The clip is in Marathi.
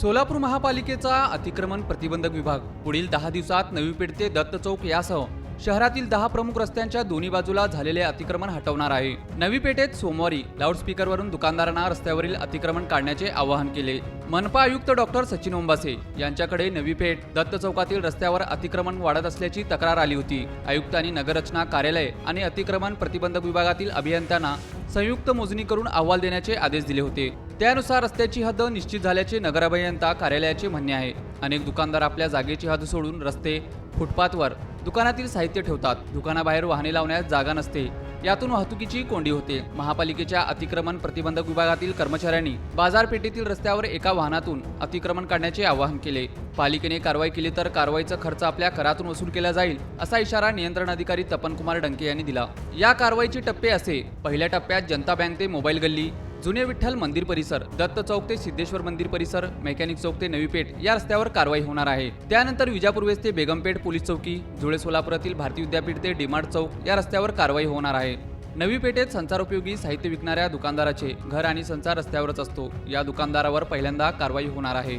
सोलापूर महापालिकेचा अतिक्रमण प्रतिबंधक विभाग. पुढील दहा दिवसात नवी पेठ ते दत्त चौक यासह शहरातील दहा प्रमुख रस्त्यांच्या दोन्ही बाजूला झालेले अतिक्रमण हटवणार आहे. नवी पेठेत सोमवारी लाऊडस्पीकरवरून दुकानदारांना रस्त्यावरील अतिक्रमण काढण्याचे आवाहन केले. मनपा आयुक्त डॉक्टर सचिन ओंबासे यांच्याकडे नवी पेठ दत्त चौकातील रस्त्यावर अतिक्रमण वाढत असल्याची तक्रार आली होती. आयुक्तांनी नगररचना कार्यालय आणि अतिक्रमण प्रतिबंधक विभागातील अभियंत्यांना संयुक्त मोजणी करून अहवाल देण्याचे आदेश दिले होते. त्यानुसार रस्त्याची हद निश्चित झाल्याचे नगराभियंता कार्यालयाचे म्हणणे आहे. अनेक दुकानदार आपल्या जागेची हद सोडून रस्ते फुटपाथवर दुकानातील साहित्य ठेवतात. दुकानाबाहेर वाहने लावण्यास जागा नसते. यातून वाहतुकीची कोंडी होते. महापालिकेच्या अतिक्रमण प्रतिबंधक विभागातील कर्मचाऱ्यांनी बाजारपेठेतील रस्त्यावर एका वाहनातून अतिक्रमण काढण्याचे आवाहन केले. पालिकेने कारवाई केली तर कारवाईचा खर्च आपल्या करातून वसूल केला जाईल असा इशारा नियंत्रण अधिकारी तपनकुमार डंके यांनी दिला. या कारवाईचे टप्पे असे. पहिल्या टप्प्यात जनता बँक ते मोबाईल गल्ली जुने विठ्ठल मंदिर परिसर दत्त चौक ते सिद्धेश्वर मंदिर परिसर मेकॅनिक चौक ते नवीपेठ या रस्त्यावर कारवाई होणार आहे. त्यानंतर विजापूर्वेस ते बेगमपेठ पोलीस चौकी धुळे सोलापुरातील भारतीय विद्यापीठ ते डिमार्ट चौक या रस्त्यावर कारवाई होणार आहे. नवी पेठेत संचारोपयोगी साहित्य विकणाऱ्या दुकानदाराचे घर आणि संचार रस्त्यावरच असतो. या दुकानदारावर पहिल्यांदा कारवाई होणार आहे.